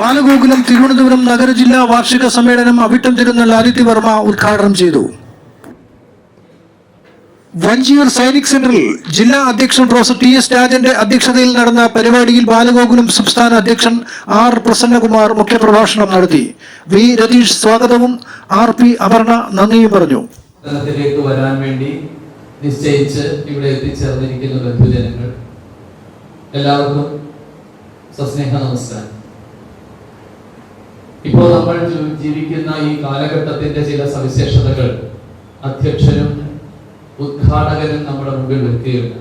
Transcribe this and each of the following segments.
ബാലഗോകുലം തിരുവനന്തപുരം നഗര ജില്ലാ വാർഷിക സമ്മേളനം അവിട്ടം തിരുന്നൽ ആദിത്യവർമ്മ ഉദ്ഘാടനം ചെയ്തു. വഞ്ചിയൂർ സൈനിക് സെന്ററിൽ ജില്ലാ അധ്യക്ഷൻ പ്രൊഫസർ ടി എസ് രാജന്റെ അധ്യക്ഷതയിൽ നടന്ന പരിപാടിയിൽ ബാലഗോകുലം സംസ്ഥാന അധ്യക്ഷൻ ആർ പ്രസന്നകുമാർ മുഖ്യപ്രഭാഷണം നടത്തി. വി രതീഷ് സ്വാഗതവും ആർ പി അപർണ നന്ദിയും പറഞ്ഞു. വരാൻ വേണ്ടി നിശ്ചയിച്ച് ഇവിടെ എത്തിച്ചേർന്നിരിക്കുന്ന ബന്ധുജനങ്ങൾ എല്ലാവർക്കും സസ്നേഹ നമസ്കാരം. ഇപ്പോൾ നമ്മൾ ജീവിക്കുന്ന ഈ കാലഘട്ടത്തിന്റെ ചില സവിശേഷതകൾ അധ്യക്ഷനും ഉദ്ഘാടകനും നമ്മുടെ മുമ്പിൽ വരുത്തിയിരുന്നു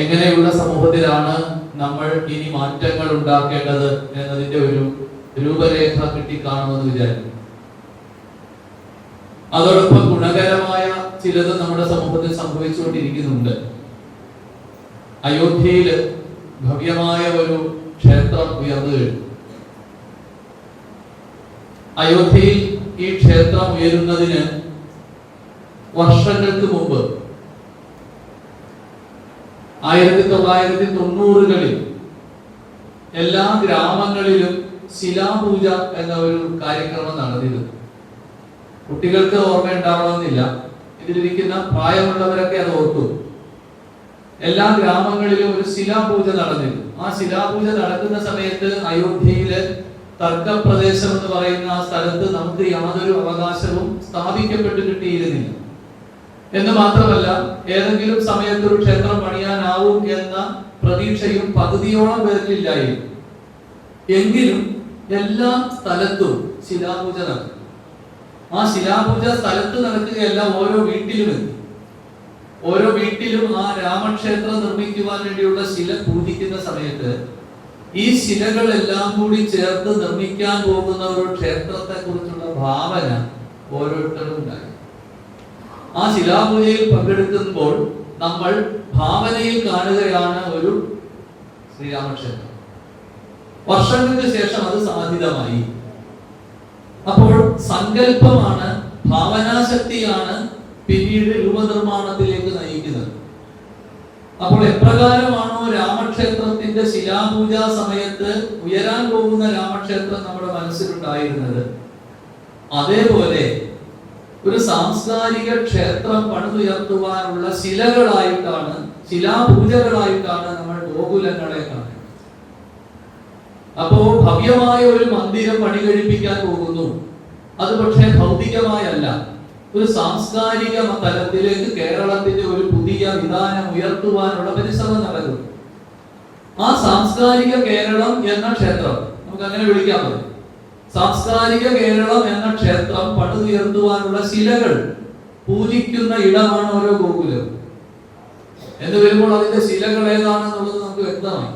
എങ്ങനെയുള്ള സമൂഹത്തിലാണ് നമ്മൾ ഇനി മാറ്റങ്ങൾ ഉണ്ടാക്കേണ്ടത് എന്നതിന്റെ ഒരു രൂപരേഖ കിട്ടിക്കാണുമെന്ന് വിചാരിക്കുന്നു. അതോടൊപ്പം ഗുണകരമായ ചിലത് നമ്മുടെ സമൂഹത്തിൽ സംഭവിച്ചുകൊണ്ടിരിക്കുന്നുണ്ട്. അയോധ്യയിൽ ഭവ്യമായ ഒരു ക്ഷേത്രം ഉയർന്നു കഴിഞ്ഞു. അയോധ്യയിൽ ഈ ക്ഷേത്രം ഉയരുന്നതിന് വർഷങ്ങൾക്ക് മുമ്പ് ആയിരത്തി തൊള്ളായിരത്തി തൊണ്ണൂറുകളിൽ എല്ലാ ഗ്രാമങ്ങളിലും ശിലാപൂജ എന്ന ഒരു കാര്യക്രമം നടന്നിരുന്നു. കുട്ടികൾക്ക് ഓർമ്മ ഉണ്ടാവണമെന്നില്ല. ഇതിലിരിക്കുന്ന പ്രായമുള്ളവരൊക്കെ അത് ഓർക്കും എല്ലാ ഗ്രാമങ്ങളിലും ഒരു ശിലാപൂജ നടന്നിരുന്നു. ആ ശിലാപൂജ നടക്കുന്ന സമയത്ത് അയോധ്യയിലെ തർക്കപ്രദേശം എന്ന് പറയുന്ന ആ സ്ഥലത്ത് നമുക്ക് യാതൊരു അവകാശവും സ്ഥാപിക്കപ്പെട്ട് കിട്ടിയിരുന്നില്ല. എന്ന് മാത്രമല്ല ഏതെങ്കിലും സമയത്ത് ഒരു ക്ഷേത്രം പണിയാനാവും എന്ന പ്രതീക്ഷയും പകുതിയോളം പേരിലില്ലായിരുന്നു എങ്കിലും എല്ലാ സ്ഥലത്തും ശിലാപൂജ നടക്കും ആ ശിലാപൂജ സ്ഥലത്ത് നടക്കുകയല്ല ഓരോ വീട്ടിലും എത്തി. ഓരോ വീട്ടിലും ആ രാമക്ഷേത്രം നിർമ്മിക്കുവാൻ വേണ്ടിയുള്ള ശില പൂജിക്കുന്ന സമയത്ത് ഈ ശിലകളെല്ലാം കൂടി ചേർത്ത് നിർമ്മിക്കാൻ പോകുന്ന ഒരു ക്ഷേത്രത്തെ കുറിച്ചുള്ള ഭാവന ഓരോരുത്തരും ഉണ്ടായി ആ ശിലാപൂജയിൽ പങ്കെടുക്കുമ്പോൾ നമ്മൾ ഭാവനയിൽ കാണുകയാണ് ഒരു ശ്രീരാമക്ഷേത്രം. വർഷങ്ങൾക്ക് ശേഷം അത് സാധ്യതമായി അപ്പോൾ സങ്കല്പമാണ് ഭാവനാശക്തിയാണ് പിന്നീട് രൂപനിർമ്മാണത്തിലേക്ക് നയിക്കുന്നത്. അപ്പോൾ എപ്രകാരമാണോ രാമക്ഷേത്രത്തിന്റെ ശിലാപൂജാ സമയത്ത് ഉയരാൻ പോകുന്ന രാമക്ഷേത്രം നമ്മുടെ മനസ്സിലുണ്ടായിരുന്നത്. അതേപോലെ ഒരു സാംസ്കാരിക ക്ഷേത്രം പണിതുയർത്തുവാനുള്ള ശിലകളായിട്ടാണ് ശിലാപൂജകളായിട്ടാണ് നമ്മൾ ഗോകുലങ്ങളെ കാണുന്നത്. അപ്പോ ഭവ്യമായ ഒരു മന്ദിരം പണി കഴിപ്പിക്കാൻ പോകുന്നു. അത് പക്ഷേ ഭൗതികമായല്ല. ഒരു സാംസ്കാരിക തലത്തിലേക്ക് കേരളത്തിന്റെ ഒരു പുതിയ വിധാനം ഉയർത്തുവാനുള്ള പരിശ്രമം നടക്കുന്നു. ആ സാംസ്കാരിക കേരളം എന്ന ക്ഷേത്രം. നമുക്ക് അങ്ങനെ വിളിക്കാൻ പറ്റും സാംസ്കാരിക കേരളം എന്ന ക്ഷേത്രം പടുതുയർത്തുവാനുള്ള ശിലകൾ പൂജിക്കുന്ന ഇടമാണ് ഓരോ ഗോകുലം. എന്ന് വരുമ്പോൾ അതിന്റെ ശിലകൾ ഏതാണെന്നുള്ളത് നമുക്ക് വ്യക്തമായി.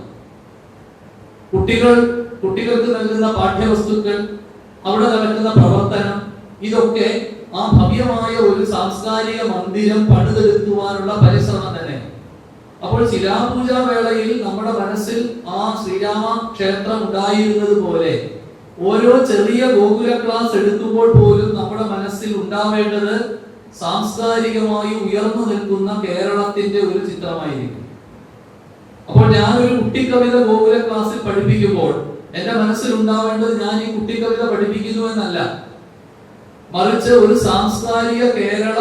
കുട്ടികൾ കുട്ടികൾക്ക് നൽകുന്ന പാഠ്യവസ്തുക്കൾ അവിടെ നടക്കുന്ന പ്രവർത്തനം ഇതൊക്കെ ആ ഭവ്യമായ ഒരു സാംസ്കാരിക മന്ദിരം പണിതെടുക്കുവാനുള്ള പരിശ്രമം തന്നെ. അപ്പോൾ ശിലാപൂജ വേളയിൽ നമ്മുടെ മനസ്സിൽ ആ ശ്രീരാമ ക്ഷേത്രം ഉണ്ടായിരുന്നത് പോലെ ഓരോ ചെറിയ ഗോകുല ക്ലാസ് എടുക്കുമ്പോൾ പോലും നമ്മുടെ മനസ്സിൽ ഉണ്ടാവേണ്ടത് സാംസ്കാരികമായി ഉയർന്നു നിൽക്കുന്ന കേരളത്തിന്റെ ഒരു ചിത്രമായിരിക്കും. അപ്പോൾ ഞാൻ ഒരു കുട്ടിക്കവിത ഗോകുല ക്ലാസ്സിൽ പഠിപ്പിക്കുമ്പോൾ എന്റെ മനസ്സിൽ ഉണ്ടാവേണ്ടത് ഞാൻ ഈ കുട്ടിക്കവിത പഠിപ്പിക്കുന്നു എന്നല്ല. മറിച്ച് ഒരു സാംസ്കാരിക കേരള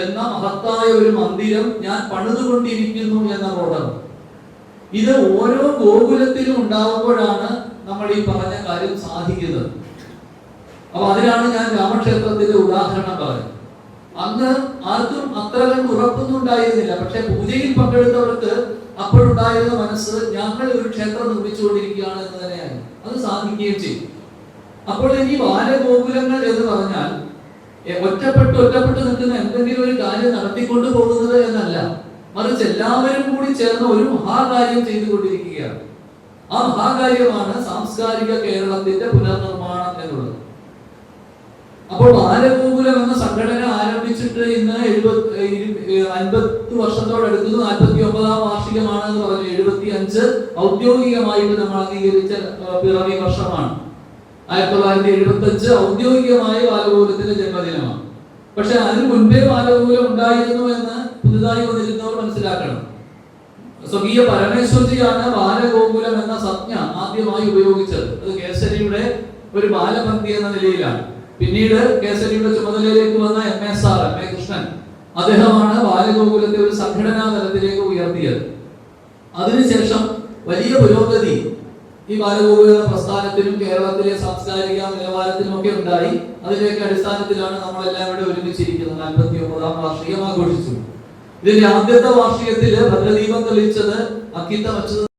എന്ന മഹത്തായ ഒരു മന്ദിരം ഞാൻ പണിതുകൊണ്ടിരിക്കുന്നു എന്ന ബോധം. ഇത് ഓരോ ഗോകുലത്തിലും ഉണ്ടാവുമ്പോഴാണ് നമ്മൾ ഈ പറഞ്ഞ കാര്യം സാധിക്കുന്നത്. അപ്പൊ അതിനാണ് ഞാൻ രാമക്ഷേത്രത്തിന്റെ ഉദാഹരണം പറഞ്ഞത്. അന്ന് ആർക്കും അത്ര കണ്ട് ഉറപ്പൊന്നും ഉണ്ടായിരുന്നില്ല. പക്ഷെ പൂജയിൽ പങ്കെടുത്തവർക്ക് അപ്പോഴുണ്ടായിരുന്ന മനസ്സ് ഞങ്ങൾ ഒരു ക്ഷേത്രം നിർമ്മിച്ചുകൊണ്ടിരിക്കുകയാണ് എന്ന് തന്നെയാണ് അത് സാധിക്കുകയും ചെയ്യും അപ്പോൾ ഇനി ബാലഗോകുലങ്ങൾ എന്ന് പറഞ്ഞാൽ ഒറ്റപ്പെട്ട് ഒറ്റപ്പെട്ട് നിൽക്കുന്ന എന്തെങ്കിലും ഒരു കാര്യം നടത്തിക്കൊണ്ടു പോകുന്നത് എന്നല്ല. മറിച്ച് എല്ലാവരും കൂടി ചേർന്ന് ഒരു മഹാകാര്യം ചെയ്തുകൊണ്ടിരിക്കുകയാണ്. ആ മഹാകാര്യമാണ് സാംസ്കാരിക കേരളത്തിന്റെ പുനർനിർമ്മാണം എന്നുള്ളത്. അപ്പോൾ ബാലഗോകുലം എന്ന സംഘടന ആരംഭിച്ചിട്ട് ഇന്ന് എഴുപത്തി അൻപത്തി വർഷത്തോടടുക്കുന്നു. നാൽപ്പത്തി ഒമ്പതാം വാർഷികമാണെന്ന് പറഞ്ഞു. എഴുപത്തി അഞ്ച് ഔദ്യോഗികമായിട്ട് നമ്മൾ അംഗീകരിച്ച പിറവി വർഷമാണ്. ആയിരത്തി തൊള്ളായിരത്തി എഴുപത്തി അഞ്ച് ഔദ്യോഗികമായി ബാലഗോകുലത്തിന്റെ ജന്മദിനമാണ്. പക്ഷെ അതിന് മുൻപേ ബാലഗോകുലം ഉണ്ടായിരുന്നു എന്ന് പുതുതായി വന്നിരുന്നവർ മനസ്സിലാക്കണം. സ്വകീയ പരമേശ്വർജിയാണ് ബാലഗോകുലം എന്ന സംജ്ഞ ആദ്യമായി ഉപയോഗിച്ചത്. അത് കേസരിയുടെ ഒരു ബാലപന്തി എന്ന നിലയിലാണ്. പിന്നീട് കേസരിയുടെ ചുമതലയിലേക്ക് വന്ന M S R M A Krishnan അദ്ദേഹമാണ് ബാലഗോകുലത്തെ ഒരു സംഘടനാ തലത്തിലേക്ക് ഉയർത്തിയത്. അതിനുശേഷം വലിയ പുരോഗതി ഈ ബാലഗോകുല പ്രസ്ഥാനത്തിനും കേരളത്തിലെ സാംസ്കാരിക നിലവാരത്തിനും ഒക്കെ ഉണ്ടായി. അതിന്റെയൊക്കെ അടിസ്ഥാനത്തിലാണ് നമ്മളെല്ലാം ഇവിടെ ഒരുമിച്ചിരിക്കുന്നത്. നാൽപ്പത്തി ഒമ്പതാം വാർഷികം ആഘോഷിച്ചു. ഇതിന്റെ ആദ്യത്തെ വാർഷികത്തിൽ ഭദ്രദീപം തെളിയിച്ചത് അക്കിത്ത വച്ചത്